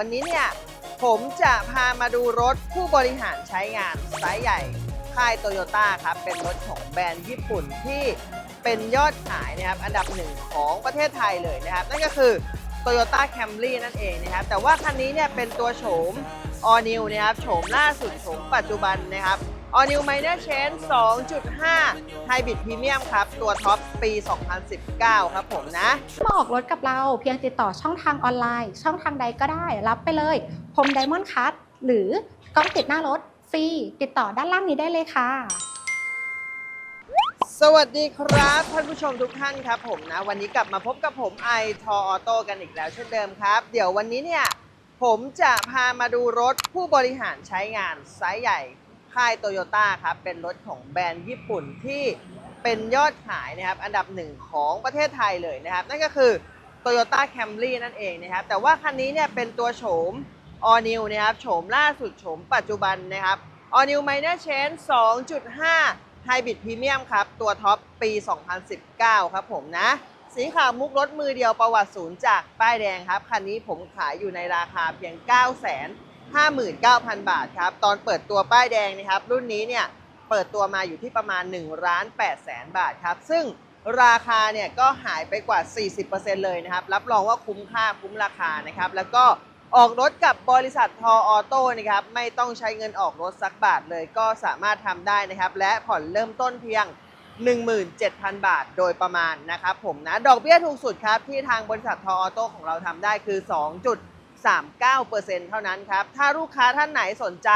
วันนี้เนี่ย ผมจะพามาดูรถผู้บริหารใช้งานไซส์ใหญ่ค่ายโตโยต้าครับ เป็นรถของแบรนด์ญี่ปุ่นที่เป็นยอดขายนะครับ อันดับหนึ่งของประเทศไทยเลยนะครับ นั่นก็คือ Toyota Camry นั่นเองนะครับ แต่ว่าคันนี้เนี่ยเป็นตัวโฉม All New นะครับโฉมล่าสุดโฉมปัจจุบันนะครับ All New Minor Change 2.5 Hybrid Premium ครับ ตัวท็อปปี 2019 ครับผมนะมาออกรถกับเราเพียงติดต่อช่องทางออนไลน์ ช่องทางใดก็ได้ รับไปเลยพรมไดมอนด์คัทหรือกล้องติดหน้ารถฟรี ติดต่อด้านล่างนี้ได้เลยค่ะ สวัสดีครับ ท่านผู้ชมทุกท่านครับผมนะ วันนี้กลับมาพบกับผมไอทอออโต้กันอีกแล้วเช่นเดิมครับ เดี๋ยววันนี้เนี่ยผมจะพามาดูรถผู้บริหารใช้งานไซส์ใหญ่ ค่ายโตโยต้าครับ เป็นรถของแบรนด์ญี่ปุ่นที่เป็นยอดขายนะครับ อันดับหนึ่งของประเทศไทยเลยนะครับ นั่นก็คือ Toyota Camry นั่นเองนะครับ แต่ว่าคันนี้เนี่ยเป็นตัวโฉม All New นะครับ โฉมล่าสุดโฉมปัจจุบันนะครับ All New Minor Change 2.5 Hybrid Premium ครับ ตัวท็อปปี 2019 ครับผมนะ สีขาวมุกรถมือเดียวประวัติศูนย์จากป้ายแดงครับ คันนี้ผมขายอยู่ในราคาเพียง9 5 9 0 0 0 บาทครับ ตอนเปิดตัวป้ายแดงนะครับ รุ่นนี้เนี่ยเปิดตัวมาอยู่ที่ประมาณ1ล้าน8แสนบาทครับ ซึ่งราคาเนี่ยก็หายไปกว่า 40%เลยนะครับ รับรองว่าคุ้มค่าคุ้มราคานะครับ แล้วก็ออกรถกับบริษัททอออโต้นะครับ ไม่ต้องใช้เงินออกรถสักบาทเลยก็สามารถทำได้นะครับ และผ่อนเริ่มต้นเพียง 17,000 บาทโดยประมาณนะครับผมนะ ดอกเบี้ยถูกสุดครับ ที่ทางบริษัททอออโต้ของเราทำได้คือ 2.39%เท่านั้นครับ ถ้าลูกค้าท่านไหนสนใจ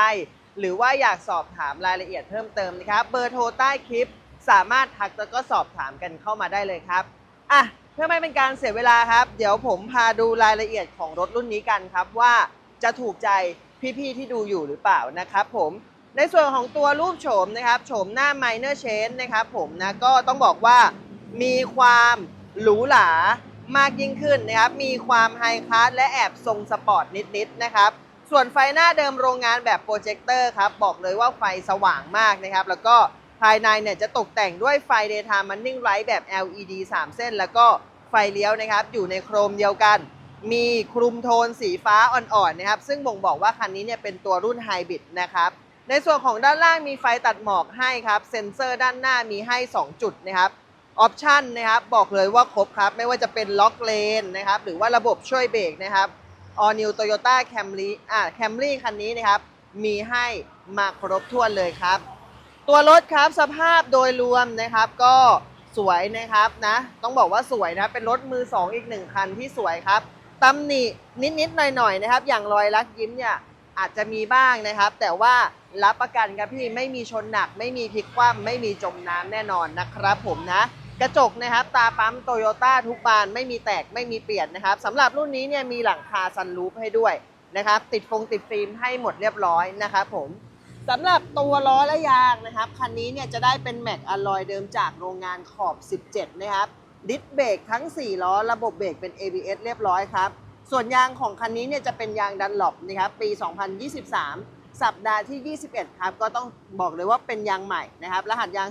หรือว่าอยากสอบถามรายละเอียดเพิ่มเติมนะครับ เบอร์โทรใต้คลิป สามารถทักแล้วก็สอบถามกันเข้ามาได้เลยครับ อะ เพื่อไม่เป็นการเสียเวลาครับ เดี๋ยวผมพาดูรายละเอียดของรถรุ่นนี้กันครับว่าจะถูกใจพี่ๆที่ดูอยู่หรือเปล่านะครับผม ในส่วนของตัวรูปโฉมนะครับ โฉมหน้า minor change นะครับผมนะก็ต้องบอกว่ามีความหรูหรา มากยิ่งขึ้นนะครับ มีความไฮคลาสและแอบทรงสปอร์ตนิดๆนะครับ ส่วนไฟหน้าเดิมโรงงานแบบโปรเจคเตอร์ครับ บอกเลยว่าไฟสว่างมากนะครับ แล้วก็ภายในเนี่ยจะตกแต่งด้วยไฟ daytime running light แบบ LED 3 เส้น แล้วก็ไฟเลี้ยวนะครับ อยู่ในโครมเดียวกัน มีคลุมโทนสีฟ้าอ่อนๆนะครับ ซึ่งบ่งบอกว่าคันนี้เนี่ยเป็นตัวรุ่นไฮบริดนะครับ ในส่วนของด้านล่างมีไฟตัดหมอกให้ครับ เซ็นเซอร์ด้านหน้ามีให้ 2 จุดนะครับ ออปชันนะครับบอกเลยว่าครบครับ ไม่ว่าจะเป็นล็อกเลนนะครับหรือว่าระบบช่วยเบรกนะครับ All New Toyota Camry อ่า Camry คันนี้นะครับ มีให้มาครบถ้วนเลยครับ ตัวรถครับสภาพโดยรวมนะครับก็สวยนะครับนะต้องบอกว่าสวยนะเป็นรถมือ 2 อีกหนึ่งคันที่สวยครับตำหนินิดๆหน่อยๆนะครับ อย่างรอยลักยิ้มเนี่ยอาจจะมีบ้างนะครับ แต่ว่ารับประกันครับพี่ไม่มีชนหนัก ไม่มีพลิกคว่ำไม่มีจมน้ำแน่นอนนะครับผมนะ กระจกนะครับตาปั๊มโตโยต้าทุกบานไม่มีแตกไม่มีเปลี่ยนนะครับสำหรับรุ่นนี้เนี่ยมีหลังคาซันรูฟให้ด้วยนะครับติดฟงติดฟิล์มให้หมดเรียบร้อยนะครับผมสำหรับตัวล้อและยางนะครับคันนี้เนี่ยจะได้เป็นแม็กอะลอยเดิมจากโรงงานขอบ 17 นะครับดิสเบรกทั้ง 4 ล้อ ระบบเบรกเป็น ABS เรียบร้อยครับ ส่วนยางของคันนี้เนี่ยจะเป็นยางดันหลบนะครับปี 2023 สัปดาห์ที่ 21 ครับ ก็ต้องบอกเลยว่าเป็นยางใหม่นะครับ รหัสยาง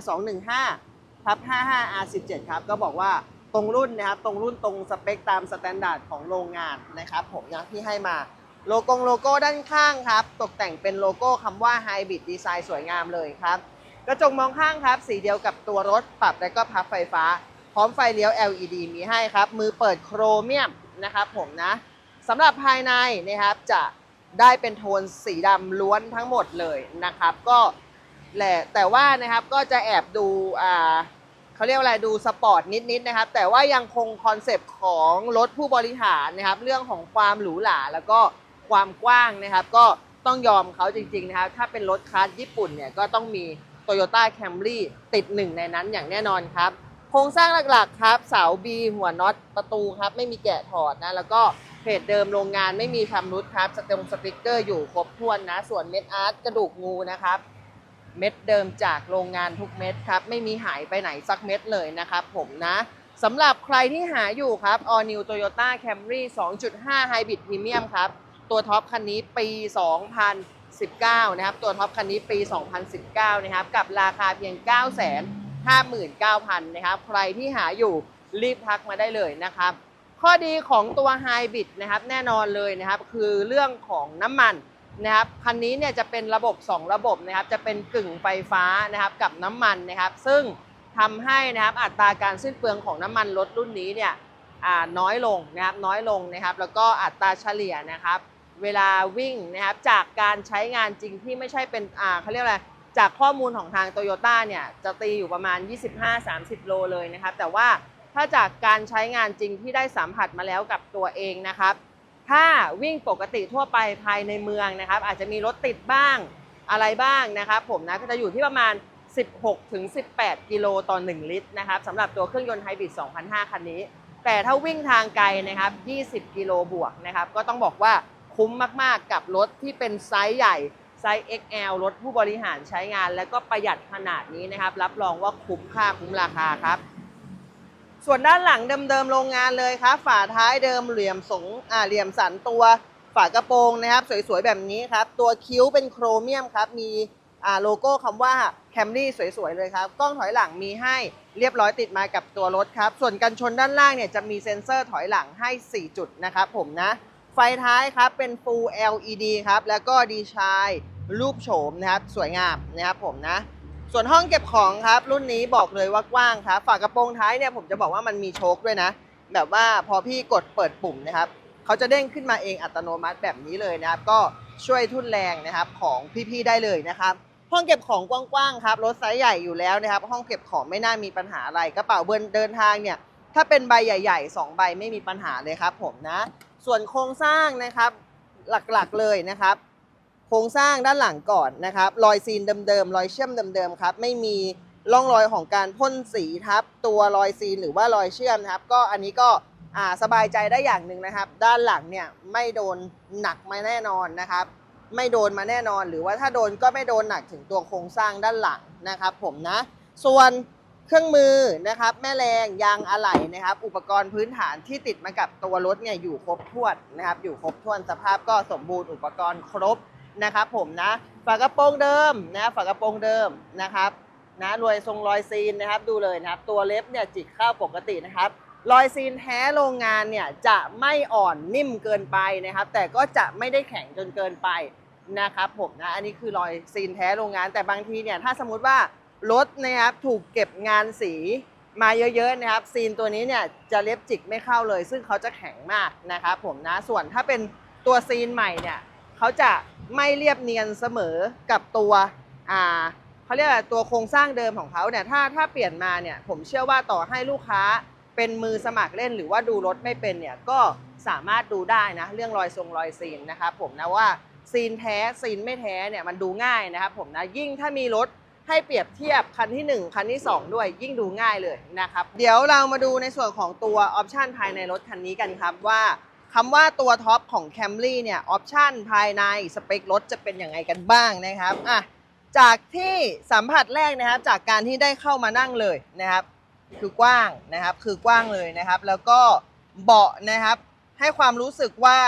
215 ทับ 55 R17 ครับ ก็บอกว่าตรงรุ่นนะครับ ตรงรุ่นตรงสเปคตามสแตนดาร์ดของโรงงานนะครับ ผมนะที่ให้มาโลโก้โลโก้ด้านข้างครับ ตกแต่งเป็นโลโก้คำว่า Hybrid Design สวยงามเลยครับ กระจกมองข้างครับ สีเดียวกับตัวรถปรับและก็พับไฟฟ้า พร้อมไฟเลี้ยว LED มีให้ครับ มือเปิดโครเมียมนะครับผมนะสำหรับภายในนะครับจะได้เป็นโทนสีดำล้วนทั้งหมดเลยนะครับ ก็แหละแต่ว่านะครับก็จะแอบดูอ่า เขาเรียกว่าอะไรดูสปอร์ตนิดๆนะครับ แต่ว่ายังคงคอนเซปต์ของรถผู้บริหารนะครับ เรื่องของความหรูหราแล้วก็ความกว้างนะครับ ก็ต้องยอมเขาจริงๆนะครับ ถ้าเป็นรถคลาสญี่ปุ่นเนี่ยก็ต้องมี Toyota Camry ติดหนึ่งในนั้นอย่างแน่นอนครับ โครงสร้างหลักๆครับ เสา B หัวน็อตประตูครับ ไม่มีแกะถอดนะ แล้วก็เพจเดิมโรงงานไม่มีชำรุดครับสเตมสติกเกอร์อยู่ครบถ้วนนะ ส่วนเม็ดอาร์ตกระดูกงูนะครับ เม็ดเดิมจากโรงงานทุกเม็ดครับ ไม่มีหายไปไหนสักเม็ดเลยนะครับผมนะสำหรับใครที่หาอยู่ครับ All New Toyota Camry 2.5 Hybrid Premium ครับ ตัวท็อปคันนี้ปี 2019 นะครับ ตัวท็อปคันนี้ปี 2019 นะครับ กับราคาเพียง 9 5 9 0 0 0 นะครับ ใครที่หาอยู่รีบทักมาได้เลยนะครับ ข้อดีของตัวไฮบริดนะครับ แน่นอนเลยนะครับ คือเรื่องของน้ำมัน นะครับคันนี้เนี่ยจะเป็นระบบ 2 ระบบนะครับจะเป็นกึ่งไฟฟ้านะครับกับน้ำมันนะครับ ซึ่งทำให้นะครับอัตราการสิ้นเปลืองของน้ำมันรถรุ่นนี้เนี่ยน้อยลงนะครับน้อยลงนะครับ แล้วก็อัตราเฉลี่ยนะครับ เวลาวิ่งนะครับจากการใช้งานจริงที่ไม่ใช่เป็นอ่าเขาเรียกอะไรจากข้อมูลของทางโตโยต้าเนี่ยจะตีอยู่ประมาณ 25-30 โลเลยนะครับ แต่ว่าถ้าจากการใช้งานจริงที่ได้สัมผัสมาแล้วกับตัวเองนะครับ ถ้าวิ่งปกติทั่วไปภายในเมืองนะครับ อาจจะมีรถติดบ้างอะไรบ้างนะครับ ผมนะก็จะอยู่ที่ประมาณ 16ถึง18 กิโลต่อ 1 ลิตรนะครับสำหรับตัวเครื่องยนต์ไฮบริด2005 คันนี้ แต่ถ้าวิ่งทางไกลนะครับ 20 กิโลบวกนะครับ ก็ต้องบอกว่าคุ้มมากๆกับรถที่เป็นไซส์ใหญ่ไซส์ XL รถผู้บริหารใช้งาน และก็ประหยัดขนาดนี้นะครับ รับรองว่าคุ้มค่าคุ้มราคาครับ ส่วนด้านหลังเดิมๆโรงงานเลยครับฝาท้ายเดิมเหลี่ยมสงอ่าเหลี่ยมสันตัวฝากระโปรงนะครับ สวยๆแบบนี้ครับ ตัวคิ้วเป็นโครเมียมครับ มีอ่าโลโก้คำว่าแคมรี่สวยๆเลยครับกล้องถอยหลังมีให้เรียบร้อยติดมากับตัวรถครับ ส่วนกันชนด้านล่างเนี่ยจะมีเซ็นเซอร์ถอยหลังให้ 4 จุดนะครับผมนะ ไฟท้ายครับเป็น Full LED ครับ แล้วก็ดีไซน์รูปโฉมนะครับ สวยงามนะครับผมนะ ส่วนห้องเก็บของครับ รุ่นนี้บอกเลยว่ากว้างครับฝากระโปรงท้ายเนี่ยผมจะบอกว่ามันมีโชคด้วยนะ แบบว่าพอพี่กดเปิดปุ่มนะครับเขาจะเด้งขึ้นมาเองอัตโนมัติแบบนี้เลยนะครับ ก็ช่วยทุ่นแรงนะครับของพี่ๆได้เลยนะครับ ห้องเก็บของกว้างๆครับรถไซส์ใหญ่อยู่แล้วนะครับ ห้องเก็บของไม่น่ามีปัญหาอะไรกระเป๋าเบินเดินทางเนี่ยถ้าเป็นใบใหญ่ๆ2ใบไม่มีปัญหาเลยครับผมนะ ส่วนโครงสร้างนะครับหลักๆเลยนะครับ โครงสร้างด้านหลังก่อนนะครับ รอยซีนเดิมๆ รอยเชื่อมเดิมๆ ครับ ไม่มีร่องรอยของการพ่นสีทับ ตัวรอยซีนหรือว่ารอยเชื่อมนะครับ ก็อันนี้ก็สบายใจได้อย่างหนึ่งนะครับ ด้านหลังเนี่ยไม่โดนหนักมาแน่นอนนะครับ ไม่โดนมาแน่นอน หรือว่าถ้าโดนก็ไม่โดนหนักถึงตัวโครงสร้างด้านหลังนะครับ ผมนะ ส่วนเครื่องมือนะครับ แม่แรงยางอะไหล่นะครับ อุปกรณ์พื้นฐานที่ติดมากับตัวรถเนี่ยอยู่ครบถ้วนนะครับ อยู่ครบถ้วนสภาพก็สมบูรณ์อุปกรณ์ครบ นะครับผมนะฝากระโปรงเดิมนะฝากระโปรงเดิมนะครับนะรวยทรงรอยซีนนะครับดูเลยนะครับ ตัวเล็บเนี่ยจิกเข้าปกตินะครับรอยซีนแท้โรงงานเนี่ยจะไม่อ่อนนิ่มเกินไปนะครับ แต่ก็จะไม่ได้แข็งจนเกินไปนะครับผมนะอันนี้คือรอยซีนแท้โรงงาน แต่บางทีเนี่ยถ้าสมมติว่ารถนะครับถูกเก็บงานสีมาเยอะๆนะครับ ซีนตัวนี้เนี่ยจะเล็บจิกไม่เข้าเลย ซึ่งเขาจะแข็งมากนะครับผมนะส่วนถ้าเป็นตัวซีนใหม่เนี่ย เขาจะไม่เรียบเนียนเสมอกับตัวอ่าเขาเรียกอะไรตัวโครงสร้างเดิมของเขาเนี่ยถ้าถ้าเปลี่ยนมาเนี่ยผมเชื่อว่าต่อให้ลูกค้าเป็นมือสมัครเล่นหรือว่าดูรถไม่เป็นเนี่ยก็สามารถดูได้นะเรื่องรอยทรงรอยซีนนะครับผมนะว่าซีนแท้ซีนไม่แท้เนี่ยมันดูง่ายนะครับผมนะยิ่งถ้ามีรถให้เปรียบเทียบคันที่ 1 คันที่ 2 ด้วยยิ่งดูง่ายเลยนะครับ เดี๋ยวเรามาดูในส่วนของตัวออปชันภายในรถคันนี้กันครับว่า คำว่าตัวท็อปของ Camry เนี่ยออปชันภายในสเปครถจะเป็นยังไงกันบ้างนะครับอะจากที่สัมผัสแรกนะครับ จากการที่ได้เข้ามานั่งเลยนะครับ คือกว้างนะครับ คือกว้างเลยนะครับ แล้วก็เบาะนะครับ ให้ความรู้สึกว่า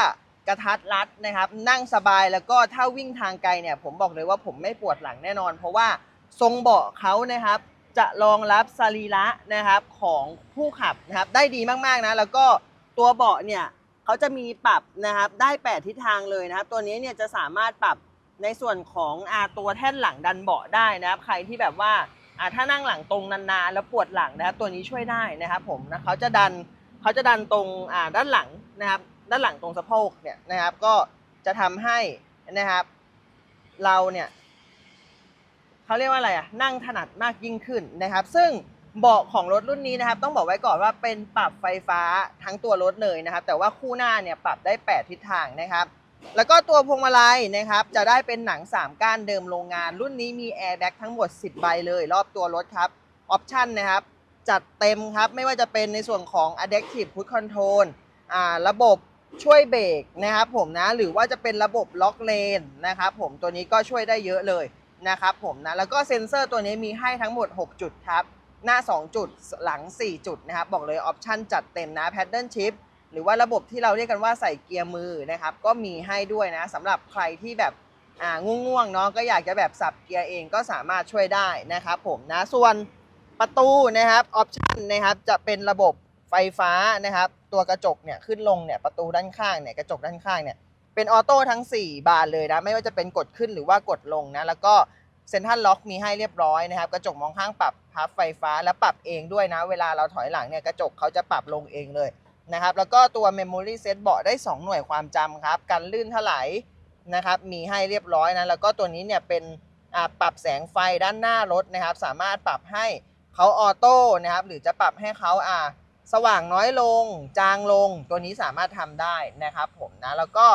กระทัดรัดนะครับ นั่งสบายแล้วก็ถ้าวิ่งทางไกลเนี่ย ผมบอกเลยว่าผมไม่ปวดหลังแน่นอน เพราะว่าทรงเบาะเขานะครับ จะรองรับสรีระนะครับของผู้ขับนะครับ ได้ดีมากๆนะ แล้วก็ตัวเบาะเนี่ย เขาจะมีปรับนะครับได้ 8 ทิศทางเลยนะครับ ตัวนี้เนี่ยจะสามารถปรับในส่วนของอาตัวแท่นหลังดันเบาะได้นะครับ ใครที่แบบว่าอ่าถ้านั่งหลังตรงนานๆแล้วปวดหลังนะครับ ตัวนี้ช่วยได้นะครับผมนะเขาจะดันเขาจะดันตรงอ่าด้านหลังนะครับ ด้านหลังตรงสะโพกเนี่ยนะครับ ก็จะทำให้นะครับ เราเนี่ยเขาเรียกว่าอะไรอะนั่งถนัดมากยิ่งขึ้นนะครับ ซึ่ง เบาะของรถรุ่นนี้นะครับ ต้องบอกไว้ก่อนว่าเป็นปรับไฟฟ้าทั้งตัวรถเลยนะครับ แต่ว่าคู่หน้าเนี่ยปรับได้ 8 ทิศทางนะครับ แล้วก็ตัวพวงมาลัยนะครับ จะได้เป็นหนัง 3 ก้านเดิมโรงงาน รุ่นนี้มีแอร์แบ็กทั้งหมด 10 ใบเลย รอบตัวรถครับออปชันนะครับ จัดเต็มครับ ไม่ว่าจะเป็นในส่วนของ Adaptive Cruise Control อ่าระบบช่วยเบรกนะครับผมนะหรือว่าจะเป็นระบบล็อกเลนนะครับผมตัวนี้ก็ช่วยได้เยอะเลยนะครับผมนะแล้วก็เซ็นเซอร์ตัวนี้มีให้ทั้งหมด 6 จุดครับ หน้า 2 จุดหลัง 4 จุดนะครับบอกเลยออปชันจัดเต็มนะ Paddle Shift หรือว่าระบบที่เราเรียกกันว่าใส่เกียร์มือนะครับก็มีให้ด้วยนะสำหรับใครที่แบบอ่าง่วงๆเนาะก็อยากจะแบบสับเกียร์เองก็สามารถช่วยได้นะครับผมนะส่วนประตูนะครับออปชันนะครับจะเป็นระบบไฟฟ้านะครับตัวกระจกเนี่ยขึ้นลงเนี่ยประตูด้านข้างเนี่ยกระจกด้านข้างเนี่ยเป็นออโต้ทั้ง 4 บานเลยนะไม่ว่าจะเป็นกดขึ้นหรือว่ากดลงนะแล้วก็เซ็นทรัลล็อกมีให้เรียบร้อยนะครับกระจกมองข้างปรับ พับไฟฟ้าและปรับเองด้วยนะ เวลาเราถอยหลังเนี่ยกระจกเขาจะปรับลงเองเลยนะครับ แล้วก็ตัว Memory Set เบาะได้ 2 หน่วยความจำครับ กันลื่นถลายนะครับ มีให้เรียบร้อยนะ แล้วก็ตัวนี้เนี่ยเป็นปรับแสงไฟด้านหน้ารถนะครับ สามารถปรับให้เขาออโต้นะครับ หรือจะปรับให้เขาอ่าสว่างน้อยลง จางลง ตัวนี้สามารถทำได้นะครับผมนะ แล้วก็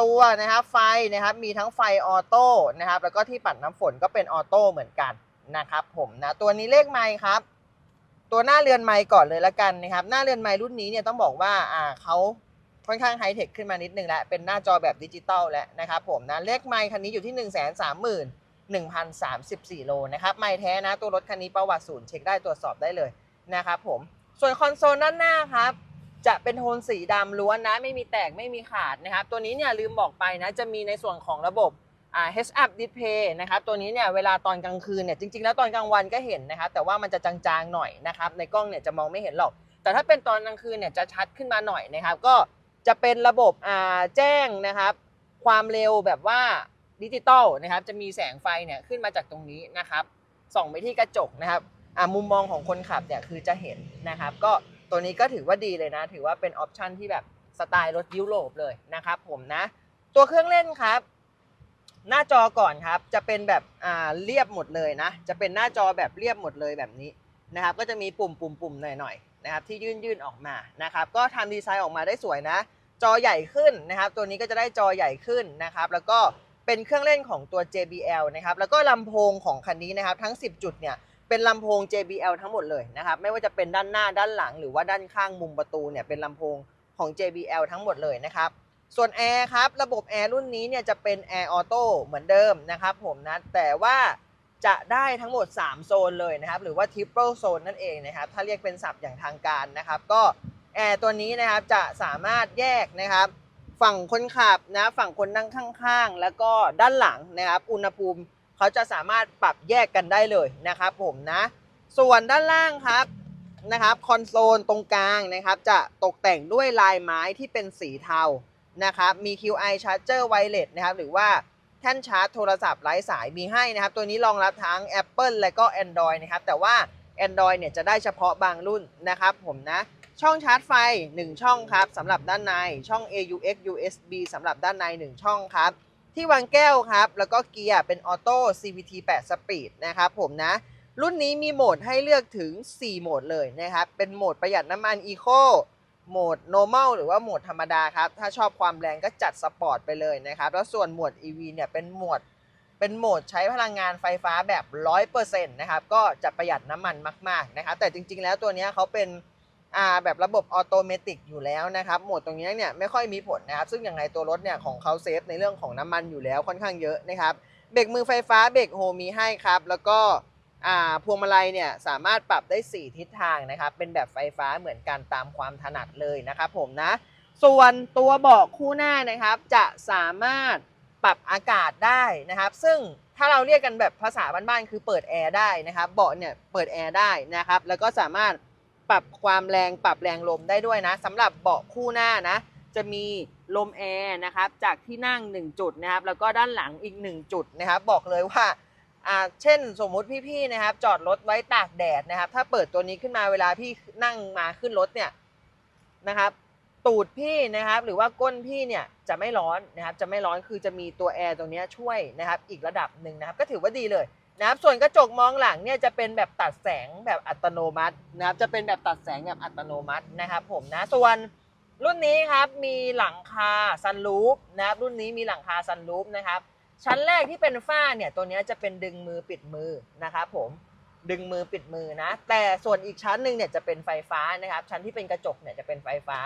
ตัวนะครับไฟนะครับ มีทั้งไฟออโต้นะครับ แล้วก็ที่ปัดน้ำฝนก็เป็นออโต้เหมือนกัน นะครับผมนะตัวนี้เลขไมค์ครับ ตัวหน้าเรือนไมค์ก่อนเลยละกันนะครับ หน้าเรือนไมค์รุ่นนี้เนี่ยต้องบอกว่าอ่าเขาค่อนข้างไฮเทคขึ้นมานิดนึงแล้วเป็นหน้าจอแบบดิจิตอลแล้วนะครับผมนะเลขไมค์คันนี้อยู่ที่ 1 3 0 0 0 0 1,034 โลนะครับ ไมค์แท้นะ ตัวรถคันนี้ประวัติศูนย์เช็คได้ตรวจสอบได้เลยนะครับผม ส่วนคอนโซลด้านหน้าครับ จะเป็นโทนสีดำล้วนนะ ไม่มีแตกไม่มีขาดนะครับ ตัวนี้เนี่ยลืมบอกไปนะ จะมีในส่วนของระบบ H-Up display นะครับตัวนี้เนี่ยเวลาตอนกลางคืนเนี่ยจริงๆแล้วตอนกลางวันก็เห็นนะครับแต่ว่ามันจะจางๆหน่อยนะครับในกล้องเนี่ยจะมองไม่เห็นหรอก แต่ถ้าเป็นตอนกลางคืนเนี่ยจะชัดขึ้นมาหน่อยนะครับก็จะเป็นระบบแจ้งนะครับความเร็วแบบว่าดิจิตอลนะครับจะมีแสงไฟเนี่ยขึ้นมาจากตรงนี้นะครับส่องไปที่กระจกนะครับมุมมองของคนขับเนี่ยคือจะเห็นนะครับก็ตัวนี้ก็ถือว่าดีเลยนะ ถือว่าเป็นออปชันที่แบบสไตล์รถยุโรปเลยนะครับผมนะ ตัวเครื่องเล่นครับ หน้าจอก่อนครับ จะเป็นแบบอ่าเรียบหมดเลยนะ จะเป็นหน้าจอแบบเรียบหมดเลยแบบนี้นะครับ ก็จะมีปุ่มปุ่มปุ่มหน่อยหน่อยๆนะครับที่ยื่นยื่นออกมานะครับ ก็ทำดีไซน์ออกมาได้สวยนะ จอใหญ่ขึ้นนะครับ ตัวนี้ก็จะได้จอใหญ่ขึ้นนะครับ แล้วก็เป็นเครื่องเล่นของตัว JBL นะครับ แล้วก็ลำโพงของคันนี้นะครับ ทั้ง 10 จุดเนี่ยเป็นลำโพง JBL ทั้งหมดเลยนะครับ ไม่ว่าจะเป็นด้านหน้าด้านหลัง หรือว่าด้านข้างมุมประตูเนี่ยเป็นลำโพงของ JBL ทั้งหมดเลยนะครับ ส่วนแอร์ครับระบบแอร์รุ่นนี้เนี่ยจะเป็นแอร์ออโต้เหมือนเดิมนะครับผมนะแต่ว่าจะได้ทั้งหมด 3 โซนเลยนะครับ หรือว่า Triple Zone นั่นเองนะครับ ถ้าเรียกเป็นศัพท์อย่างทางการนะครับ ก็แอร์ตัวนี้นะครับจะสามารถแยกนะครับ ฝั่งคนขับนะฝั่งคนนั่งข้างๆ แล้วก็ด้านหลังนะครับ อุณหภูมิเขาจะสามารถปรับแยกกันได้เลยนะครับ ผมนะ ส่วนด้านล่างครับนะครับคอนโซลตรงกลางนะครับ จะตกแต่งด้วยลายไม้ที่เป็นสีเทา นะครับมี QI Charger Wireless นะครับหรือว่าแท่นชาร์จโทรศัพท์ไร้สายมีให้นะครับ ตัวนี้รองรับทั้ง Apple และก็ Android นะครับ แต่ว่า Android เนี่ยจะได้เฉพาะบางรุ่นนะครับผมนะ ช่องชาร์จไฟ 1 ช่องครับสำหรับด้านในช่อง AUX USB สำหรับด้านใน 1 ช่องครับ ที่วางแก้วครับ แล้วก็เกียร์เป็นออโต้ CVT 8 Speed นะครับผมนะ รุ่นนี้มีโหมดให้เลือกถึง 4 โหมดเลยนะครับ เป็นโหมดประหยัดน้ำมัน Eco โหมด normal หรือว่าโหมดธรรมดาครับ ถ้าชอบความแรงก็จัดสปอร์ตไปเลยนะครับ แล้วส่วนโหมด EV เนี่ยเป็นโหมดเป็นโหมดใช้พลังงานไฟฟ้าแบบ 100%นะครับ ก็จะประหยัดน้ำมันมาก ๆ นะครับ แต่จริง ๆ แล้วตัวนี้เขาเป็นแบบระบบออโตเมติกอยู่แล้วนะครับ โหมดตรงนี้เนี่ยไม่ค่อยมีผลนะครับ ซึ่งอย่างไรตัวรถเนี่ยของเขาเซฟในเรื่องของน้ำมันอยู่แล้วค่อนข้างเยอะนะครับ เบรกมือไฟฟ้าเบรกโฮมีให้ครับ แล้วก็ พวงมาลัยเนี่ยสามารถปรับได้ 4 ทิศทางนะครับ เป็นแบบไฟฟ้าเหมือนกันตามความถนัดเลยนะครับผมนะ ส่วนตัวเบาะคู่หน้านะครับ จะสามารถปรับอากาศได้นะครับ ซึ่งถ้าเราเรียกกันแบบภาษาบ้านๆคือเปิดแอร์ได้นะครับเบาะเนี่ยเปิดแอร์ได้นะครับ แล้วก็สามารถปรับความแรงปรับแรงลมได้ด้วยนะสำหรับเบาะคู่หน้านะ จะมีลมแอร์นะครับจากที่นั่ง 1 จุดนะครับ แล้วก็ด้านหลังอีก 1 จุดนะครับ บอกเลยว่า อ่าเช่นสมมุติพี่ๆนะครับ จอดรถไว้ตากแดดนะครับ ถ้าเปิดตัวนี้ขึ้นมาเวลาพี่นั่งมาขึ้นรถเนี่ยนะครับ ตูดพี่นะครับ หรือว่าก้นพี่เนี่ยจะไม่ร้อนนะครับ จะไม่ร้อนคือจะมีตัวแอร์ตรงนี้ช่วยนะครับ อีกระดับหนึ่งนะครับ ก็ถือว่าดีเลยนะครับส่วนกระจกมองหลังเนี่ยจะเป็นแบบตัดแสงแบบอัตโนมัตินะครับ จะเป็นแบบตัดแสงแบบอัตโนมัตินะครับ ผมนะส่วนรุ่นนี้ครับมีหลังคาซันรูฟนะครับ รุ่นนี้มีหลังคาซันรูฟนะครับ ชั้นแรกที่เป็นฝ้าเนี่ยตัวนี้จะเป็นดึงมือปิดมือนะครับผมดึงมือปิดมือนะ แต่ส่วนอีกชั้นหนึ่งเนี่ยจะเป็นไฟฟ้านะครับ ชั้นที่เป็นกระจกเนี่ยจะเป็นไฟฟ้า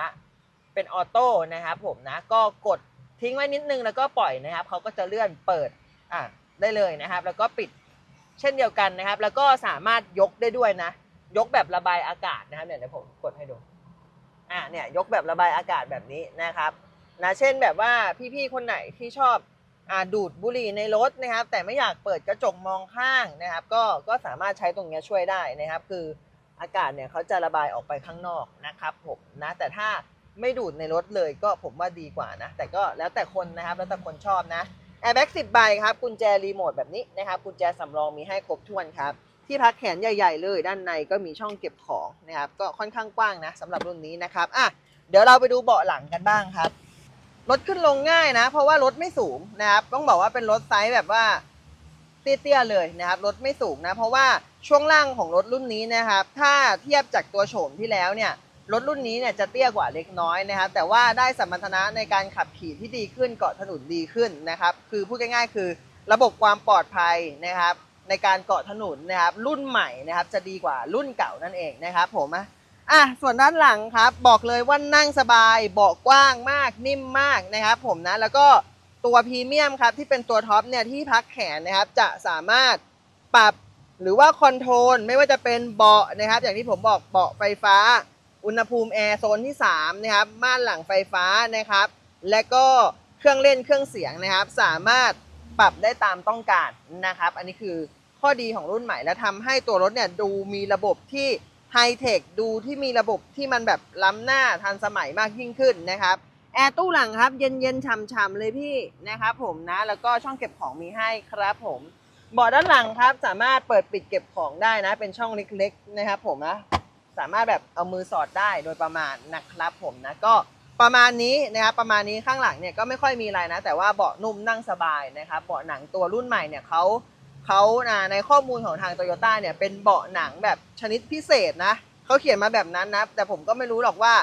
เป็นออโต้นะครับผมนะก็กดทิ้งไว้นิดนึงแล้วก็ปล่อยนะครับเขาก็จะเลื่อนเปิดอะได้เลยนะครับ แล้วก็ปิดเช่นเดียวกันนะครับ แล้วก็สามารถยกได้ด้วยนะ ยกแบบระบายอากาศนะครับเนี่ยเดี๋ยวผมกดให้ดูอ่าเนี่ยยกแบบระบายอากาศแบบนี้นะครับนะเช่นแบบว่าพี่ๆคนไหนที่ชอบ ดูดบุหรี่ในรถนะครับ แต่ไม่อยากเปิดกระจกมองข้างนะครับ ก็ก็สามารถใช้ตรงเนี้ยช่วยได้นะครับ คืออากาศเนี่ยเขาจะระบายออกไปข้างนอกนะครับผมนะแต่ถ้าไม่ดูดในรถเลยก็ผมว่าดีกว่านะ แต่ก็แล้วแต่คนนะครับแล้วแต่คนชอบนะแอร์แบ็กสิบใบครับกุญแจรีโมทแบบนี้นะครับกุญแจสำรองมีให้ครบถ้วนครับ ที่พักแขนใหญ่ ๆ เลย ด้านในก็มีช่องเก็บของนะครับ ก็ค่อนข้างกว้างนะสำหรับรุ่นนี้นะครับอะเดี๋ยวเราไปดูเบาะหลังกันบ้างครับ รถขึ้นลงง่ายนะ เพราะว่ารถไม่สูงนะครับ ต้องบอกว่าเป็นรถไซส์แบบว่าเตี้ยๆเลยนะครับ รถไม่สูงนะ เพราะว่าช่วงล่างของรถรุ่นนี้นะครับ ถ้าเทียบจากตัวโฉมที่แล้วเนี่ยรถรุ่นนี้เนี่ยจะเตี้ยกว่าเล็กน้อยนะครับ แต่ว่าได้สมรรถนะในการขับขี่ที่ดีขึ้นเกาะถนนดีขึ้นนะครับ คือพูดง่ายๆ คือระบบความปลอดภัยนะครับ ในการเกาะถนนนะครับ รุ่นใหม่นะครับ จะดีกว่ารุ่นเก่านั่นเองนะครับ ผม อะส่วนด้านหลังครับ บอกเลยว่านั่งสบายเบาะกว้างมากนิ่มมากนะครับ ผมนะแล้วก็ตัวพรีเมียมครับที่เป็นตัวท็อปเนี่ยที่พักแขนนะครับ จะสามารถปรับหรือว่าคอนโทรลไม่ว่าจะเป็นเบาะนะครับ อย่างที่ผมบอกเบาะไฟฟ้า อุณหภูมิแอร์โซนที่3นะครับม่านหลังไฟฟ้านะครับ และก็เครื่องเล่นเครื่องเสียงนะครับ สามารถปรับได้ตามต้องการนะครับ อันนี้คือข้อดีของรุ่นใหม่และทำให้ตัวรถเนี่ยดูมีระบบที่ ไฮเทคดูที่มีระบบที่มันแบบล้ำหน้าทันสมัยมากยิ่งขึ้นนะครับแอร์ตู้หลังครับ เย็นๆฉ่ำๆเลยพี่นะครับผมนะ แล้วก็ช่องเก็บของมีให้ครับผมเบาะด้านหลังครับ สามารถเปิดปิดเก็บของได้นะ เป็นช่องเล็กๆนะครับผมนะสามารถแบบเอามือสอดได้โดยประมาณนะครับผมนะก็ประมาณนี้นะครับประมาณนี้ข้างหลังเนี่ยก็ไม่ค่อยมีอะไรนะ แต่ว่าเบาะนุ่มนั่งสบายนะครับเบาะหนังตัวรุ่นใหม่เนี่ยเขา เขานะในข้อมูลของทางโตโยต้าเนี่ยเป็นเบาะหนังแบบชนิดพิเศษนะเขาเขียนมาแบบนั้นนะแต่ผมก็ไม่รู้หรอกว่า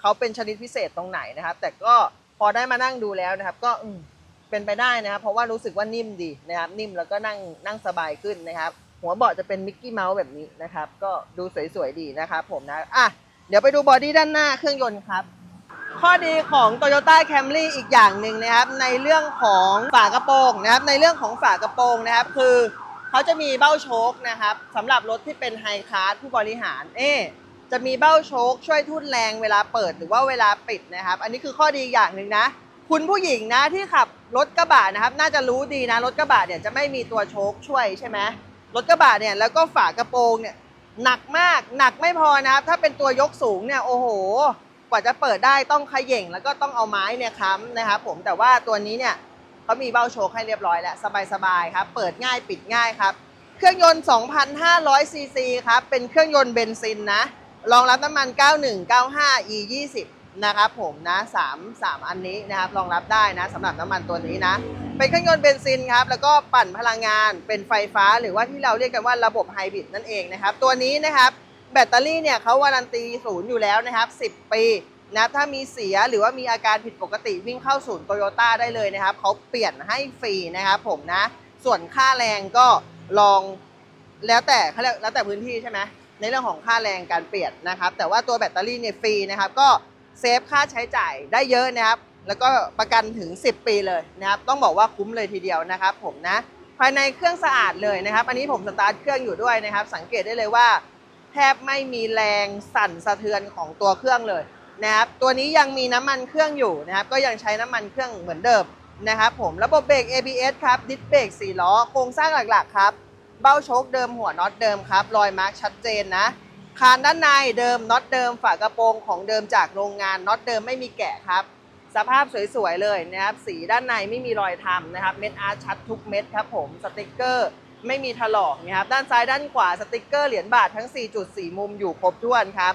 เขาเป็นชนิดพิเศษตรงไหนนะครับ แต่ก็พอได้มานั่งดูแล้วนะครับ ก็เป็นไปได้นะครับ เพราะว่ารู้สึกว่านิ่มดีนะครับ นิ่มแล้วก็นั่งนั่งสบายขึ้นนะครับ หัวเบาะจะเป็นมิกกี้เมาส์แบบนี้นะครับ ก็ดูสวยๆดีนะครับ ผมนะอะเดี๋ยวไปดูบอดี้ด้านหน้าเครื่องยนต์ครับ ข้อดีของ Toyota Camry อีกอย่างหนึ่งนะครับ ในเรื่องของฝากระโปรงนะครับ ในเรื่องของฝากระโปรงนะครับ คือเขาจะมีเบ้าโชคนะครับสำหรับรถที่เป็นไฮคลาสผู้บริหารเอ๊จะมีเบ้าโชคช่วยทุ่นแรงเวลาเปิดหรือว่าเวลาปิดนะครับ อันนี้คือข้อดีอย่างหนึ่งนะ คุณผู้หญิงนะที่ขับรถกระบะนะครับ น่าจะรู้ดีนะรถกระบะเนี่ยจะไม่มีตัวโชคช่วยใช่ไหมรถกระบะเนี่ยแล้วก็ฝากระโปรงเนี่ยหนักมากหนักไม่พอนะครับ ถ้าเป็นตัวยกสูงเนี่ยโอ้โห กว่าจะเปิดได้ต้องขย่งแล้วก็ต้องเอาไม้เนี่ยค้ำนะครับผมแต่ว่าตัวนี้เนี่ยเขามีเบ้าโชคให้เรียบร้อยแล้วสบายๆครับเปิดง่ายปิดง่ายครับ เครื่องยนต์ 2,500 ซีซีครับเป็นเครื่องยนต์เบนซินนะรองรับน้ำมัน 91 95 e 20 นะครับผมนะ3 3อันนี้นะครับรองรับได้นะสำหรับน้ำมันตัวนี้นะ เป็นเครื่องยนต์เบนซินครับแล้วก็ปั่นพลังงานเป็นไฟฟ้าหรือว่าที่เราเรียกกันว่าระบบไฮบริดนั่นเองนะครับตัวนี้นะครับ แบตเตอรี่เนี่ยเขาวารันตีศูนย์อยู่แล้วนะครับ 10 ปีนะถ้ามีเสียหรือว่ามีอาการผิดปกติวิ่งเข้าศูนย์โตโยต้าได้เลยนะครับเขาเปลี่ยนให้ฟรีนะครับผมนะ ส่วนค่าแรงก็ลองแล้วแต่เขาเรียกแล้วแต่พื้นที่ใช่ไหมในเรื่องของค่าแรงการเปลี่ยนนะครับ แต่ว่าตัวแบตเตอรี่เนี่ยฟรีนะครับก็เซฟค่าใช้จ่ายได้เยอะนะครับ แล้วก็ประกันถึง 10 ปีเลยนะครับ ต้องบอกว่าคุ้มเลยทีเดียวนะครับ ผมนะ ภายในเครื่องสะอาดเลยนะครับ อันนี้ผมสตาร์ทเครื่องอยู่ด้วยนะครับ สังเกตได้เลยว่า บไม่มีแรงสั่นสะเทือนของตัวเครื่องเลยนะครับตัวนี้ยังมีน้ำมันเครื่องอยู่นะครับ ก็ยังใช้น้ำมันเครื่องเหมือนเดิมนะครับผมระบบเบรก ABS ครับดิสเบรก4ล้อโครงสร้างหลักๆครับ เบ้าโชคเดิมหัวน็อตเดิมครับ รอยมาร์กชัดเจนนะคานด้านในเดิมน็อตเดิมฝากระโปรงของเดิมจากโรงงานน็อตเดิมไม่มีแกะครับ สภาพสวยๆเลยนะครับ สีด้านในไม่มีรอยทำนะครับ เม็ดอาร์ชัดทุกเม็ดครับผมสติกเกอร์ ไม่มีถลอกนะครับ ด้านซ้ายด้านขวาสติกเกอร์เหรียญบาททั้ง 4 จุด 4 มุมอยู่ครบถ้วนครับ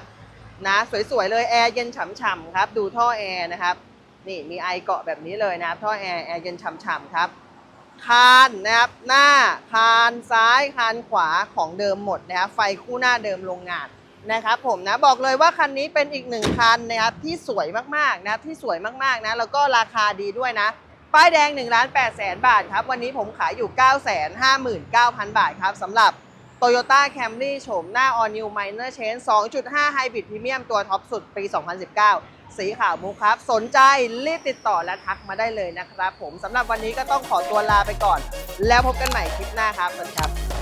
นะสวยๆเลยแอร์เย็นฉ่ำๆครับ ดูท่อแอร์นะครับ นี่มีไอเกาะแบบนี้เลยนะครับ ท่อแอร์แอร์เย็นฉ่ำๆครับ คานนะครับ หน้าคานซ้ายคานขวาของเดิมหมดนะครับ ไฟคู่หน้าเดิมโรงงานนะครับผมนะบอกเลยว่าคันนี้เป็นอีกหนึ่งคันนะครับที่สวยมากๆนะที่สวยมากๆนะแล้วก็ราคาดีด้วยนะ ป้ายแดง1นึ่งล้านแปดแสนบาทครับ วันนี้ผมขายอยู่ 9 5 9 0 0 0 บาทครับสำหรับ Toyota Camry โฉมหน้า All New Minor Change 2.5 Hybrid Premium ตัวท็อปสุดปี 2019 สีขาวมุกครับ สนใจรีบติดต่อและทักมาได้เลยนะครับผมสำหรับวันนี้ก็ต้องขอตัวลาไปก่อน แล้วพบกันใหม่คลิปหน้าครับสวัสดีครับ